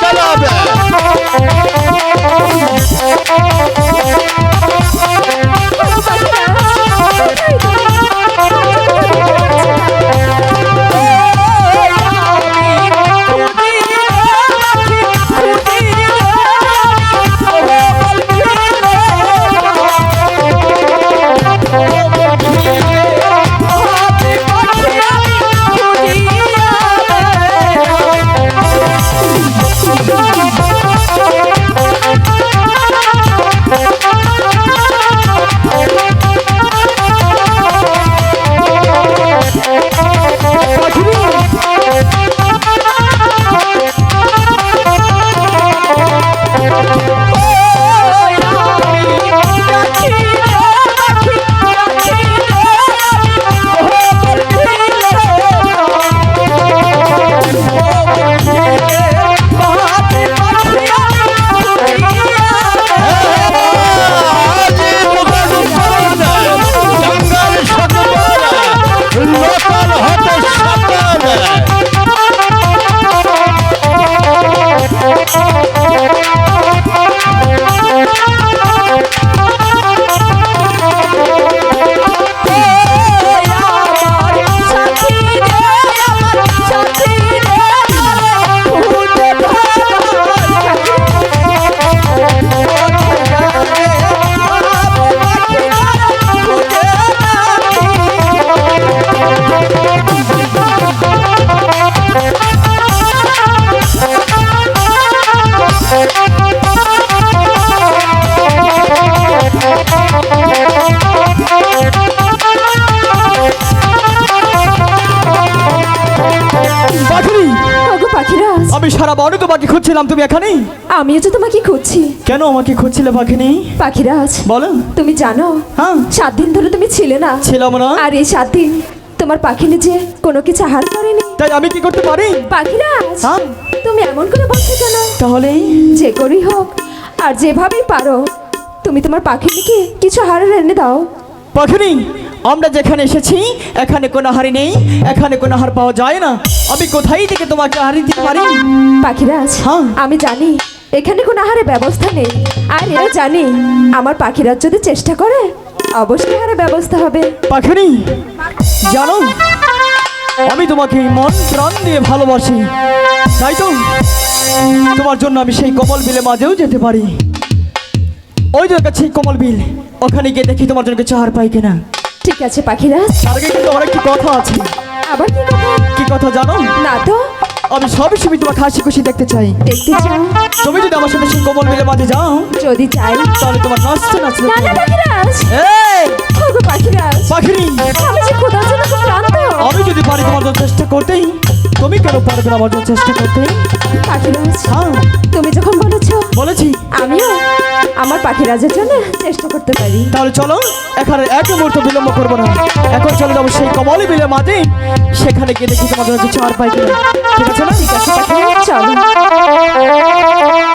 চালাবে। আমি সারা বড় তোমাকে খুঁজছিলাম তুমি এখানেই আমিও তো তোমাকে খুঁজছি। কেন আমাকে খুঁজছিলে পাখিনি পাখিরাজ বলো। তুমি জানো হ্যাঁ। সাত দিন ধরে তুমি ছিলে না। ছিলাম না। আর এই সাত দিন তোমার পাখি নিজে কোনো কিছু আহার করেনি। তাই আমি কি করতে পারি? পাখিরাজ হ্যাঁ। তুমি এমন করে বলছো কেন? তাহলে? যে করেই হোক আর যেভাবেই পারো তুমি তোমার পাখি পাখিটিকে কিছু আহারের এনে দাও। পাখিনি আমরা যেখানে এসেছি এখানে কোনো হারি নেই এখানে কোনো হার পাওয়া যায় না। আমি কোথায় থেকে তোমাকে হারি দিতে পারি? পাখিরাজ হ্যাঁ। আমি জানি এখানে কোনো আহারের ব্যবস্থা নেই। আর এও জানি আমার পাখিরাজ যদি চেষ্টা করে অবশ্যই আহারের ব্যবস্থা হবে। পাখিনি? জানো আমি তোমাকে মন প্রাণ দিয়ে ভালোবাসি। তাই তো? তোমার জন্য আমি সেই কমল বিলে মাঝেও যেতে পারি। ওই যে কাছে কমল বিল ওখানে গিয়ে দেখি তোমার জন্য কিছু হার পাই কিনা। ঠিক আছে পাখিরাজ তার আগে কিন্তু আমার একটি কথা আছে। আবার কি কথা? কি কথা জানো? না তো। আমি সবই সময় তোমাকে হাসি খুশি দেখতে চাই। দেখতে চাও? তুমি যদি আমার সাথে সেই কমল বিলে মাঝে যাও যদি চাই। তাহলে তোমার নাচতে নাচতে না না পাখিরাজ। এই! ওগো পাখিরাজ। পাখিনি। আমি যে খোদার জন্য খুব ক্লান্ত আমি যদি পারি তোমার জন্য চেষ্টা করতেই তুমি কেন পারবে না আমার জন্য চেষ্টা করতে পাখিরাজ হ্যাঁ। তুমি যখন বলেছ বলেছি। আমিও। আমার পাখি রাজার জন্য চেষ্টা করতে পারি। তাহলে চলো এখন এক মুহূর্ত বিলম্ব করব না। এখন চলে যাব সেই কমলে বিলে মাঝে সেখানে গিয়ে দেখি তোমাদের হচ্ছে চার পাই ঠিক আছে না? ঠিক আছে চলো।